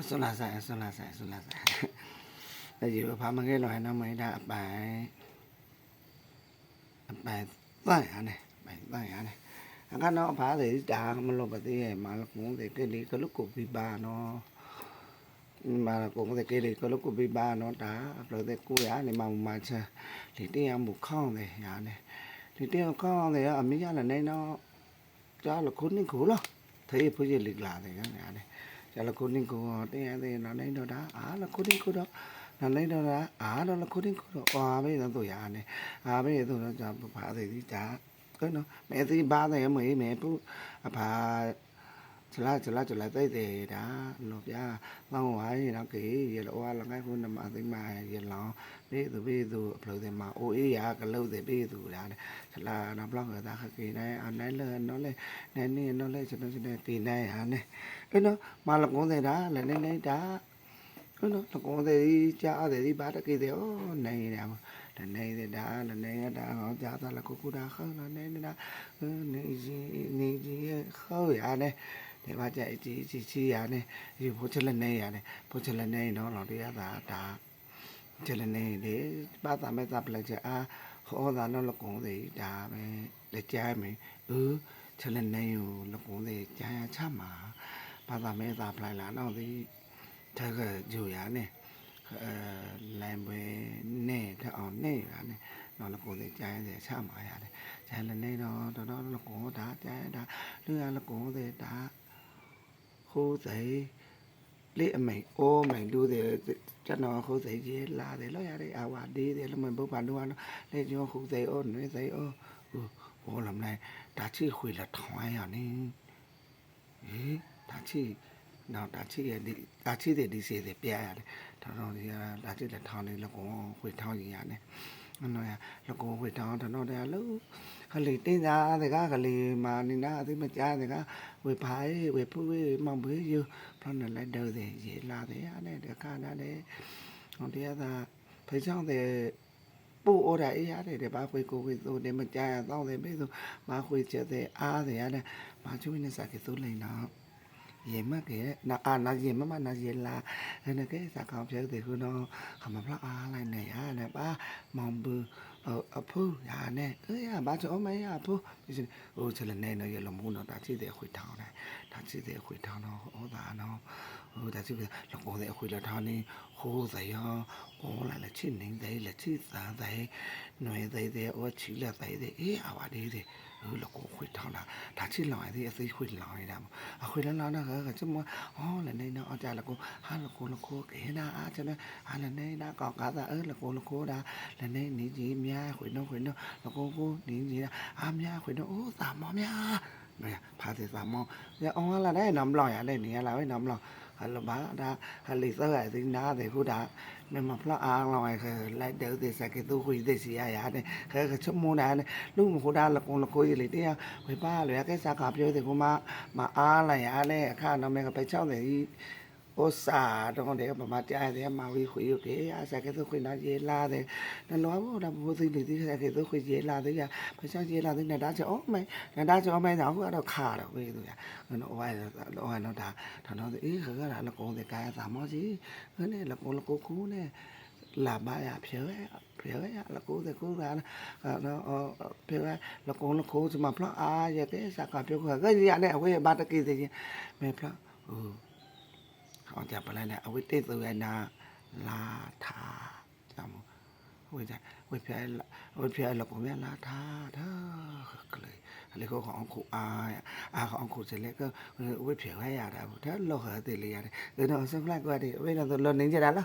အစွန်းလာဆိုင်အစွန်းလာဆိုင်အစွန်းလာဆိုင်အဲ့ဒီဘာမငယ်လောဟနော်မိတာအပိုင်အပိုင်တန်ရနေပိုင်တန်ရနေအခါတော့ဘာလေဒါမလို့ပါသေးရဲ့မလကုန်းတဲ့ကလေးကလုတ်ကိုပြပါနော်မာကုန်းတဲ့ကလေးကလုတ်ကိုပြပါနော်ဒါအပလို့တဲ့ကိုရနေမှာမ ချာလေတရားမှုခေါင်းတယ်ညာနေလေတရားခေါင်းတယ်အမေရလည်းနေတော့ကြားလခုနှစ်ခုလားသေး ဖွေးလေလာတယ်ညာနေကျလခုနင်းကိုတင်းရတဲ့နောက်နိုင်တော့တာအားလခုနင်းကိုတော့နောက်နိုင်တော့တာအားတော့လခုနင်းကိုတော့အာမေးတော့ရနေအာမေးတော့ကြာဘာသေးဒီကြာကနော်မဲစီဘာတဲ့မေးမဲပူအဖာချလာချလာချလာတဲ့တဲ့ဒါလို့ဗျာလောင်းဝိုင်းတော့ကေရလောလငယ်ခုနမသိမရလောင်းဘေးသူဘေးသူအဖလို့တဲ့မှာအိုအေးရကလို့တဲ့ဘေးသူဒါချလာနော်ဘလောက်ကဒါခကေနိုင်အနိုင်လဲနော်လဲနဲနေနော်လဲကျွန်တော်ကျွန်တော်ကေနိုင်ဟာနေအဲ့နော်မလကုန်းတဲ့ဒါလည်းနေနေတာအဲ့နော်လကုန်းတဲ့ကြားတဲ့ဒီဘာတကေတဲ့ဩနိုင်နေတာလည်းနေတဲ့ဒါလည်းနေရတာဟောကြားတာလည်းကိုကူတာခေါင်းလည်းနေနေတာနေကြီးနေကြီးခေါ်ရတယ် ဒီမှာကြိုက်ကြည့်ကြည့်ချီရတယ်ဒီဘိုးချလည်းနေရတယ်ဘိုးချလည်းနေနော်တော့တရားသာဒါချလည်းနေတယ်ပါတာမဲ့တာပလက်ချအာဟောတာနော်လကုန်းတဲ့ဒါပဲလက်ကြားမယ်ဦးချလည်းနေကိုလကုန်းတဲ့ကြားရချမှာပါတာမဲ့တာပလိုက်လာတော့ဒီတကကြူရနဲ့အဲလမ်းပွဲနဲ့တအောင်နဲ့ရတယ်နော်လကိုတွေကျိုင်းတယ်ချမှာရတယ်ကျိုင်းလည်းနေတော့တော်တော်လကိုဒါကျိုင်းဒါလူရလကိုတွေဒါ ဟိုးစိလေးအမိန်အိုးမိန်လူတွေကျွန်တော်ဟိုးစိကြီးလာတယ်လို့ရတယ်အဝါဒီတယ်လို့မဘုဘာလို့နော်လေကျော်ဟိုးစိအိုးနွေစိအိုးဟိုဘောလမလိုက်ဒါချီခွေလာထောင်းရနေဟေးဒါချီနော်ဒါချီရဲ့ဒီဒါချီတဲ့ဒီစီတဲ့ပြရတယ်ထောင်းထောင်းကြီးကလာကြည့်လက်ထောင်းလေးလကုံဝေထောင်းကြီးရနဲ့အနော်ရလကုံဝေထောင်းတော့တယ်လို့ ခလီတင်းသားတကားခလီမာနိနာအသိမကြားတကားဝေဖိုင်ဝေဖူဝေမောင်ဘေးယူဖရနလက်တော့တယ်ရေလာတယ်ရနဲ့တခါနာတယ်ဟောတရားသာဖေချောင်းတဲ့ပို့ဩတာအေးရတယ်တဲ့ဘာခွေကိုခွေသို့တယ်မကြားရတော့တယ်ဘေးဆိုမခွေချက်တဲ့အားတယ်ရတဲ့မချွေးနေစားကေသို့လိန်တော့ရေမကဲနာအာနာရေမမနာရေလာနကဲစကောင်ပြတဲ့ခုနော်ခမဖလာအားလိုက်နေရနဲ့ပါမောင်ဘူး အဖူရနဲ့အေးရဘာချောမရဖူဒီဟိုချလနေနော်ရလမှုနော်ဒါချစ်တဲ့ခွေထောင်းတယ်ဒါချစ်တဲ့ခွေထောင်းတော့ဟောတာနော်ဟိုဒါချစ်တဲ့လကောတဲ့ခွေလထောင်းနေဟိုးစရောဟောလာလက်ချစ်နေတဲ့လက်ချစ်သားတဲ့ຫນွေတဲ့တဲ့ဩချီလက်တဲ့အေးအဝါလေးတဲ့ဟိုလကိုခွေထောင်းတာဒါချစ်လောင်ရသေးအသေးခွေလောင်ရတာမအခွေလောင်လာကကကျမဟောလည်းနေတော့အကြလကိုဟာလကိုလကိုကေနာအားချင်ဟာလည်းနေနာကောက်ကားတာအဲလကိုလကိုဒါလည်းနေနေကြီးများခွေတော့ခွေတော့လကိုကိုနေကြီးအားများခွေတော့အိုးသာမောများမရဖာသေးသာမောရအောင်လာတဲ့နမ်လောင်ရတဲ့နေရလာပဲနမ်လောင်ဟလဘာဒါဟလိစောရသေးနာတဲ့ခုဒါနမဖလာအားလောင်ရခဲလိုက်တဲ့တဲ့စကေသူခွေတဲ့စီရရတဲ့ခဲကချမောနာလူမခုဒါလကုံလကိုရလေတရားဝေပါလေကဲစားကပြောတဲ့ကမမအားလိုက်ရတဲ့အခါတော့မဲကပဲချောင်းတယ်ဒီဥစားတော့တဲ့ပမာကြားတယ်မဝီခွေ ရကေအစကေသူခွေနာရေလာတဲ့နလောဘောဒါဘိုးသိလေဒီစကေသူခွေရေလာတဲ့ရပချောင်းရေလာတဲ့နဒါချေအောမဲနဒါချောမဲတော့ဟိုကတော့ခါတော့ဝေးသူရနော်ဝိုင်းတော့ဝိုင်းတော့ဒါတော့အေးခကလာလကုံတဲ့ကာသာမောစီနဲ့လကုံလကုကူနဲ့ là ba ya phía phía là cố thì cố ra nó phía là cố là cố mà nó à giờ cái sao cả phía cái gì này cái ba cái gì mẹ nó ừ họ chả phải là ở cái tên từ là là thà chăm ôi trời ôi phía là ôi phía là cũng biết là thà đó cái này lấy có họ cụ à à họ cụ sẽ lấy cái ôi phía cái gì đó thế lo hở thì liền cái nó xem lại qua thì bây giờ tôi lên đến giờ đó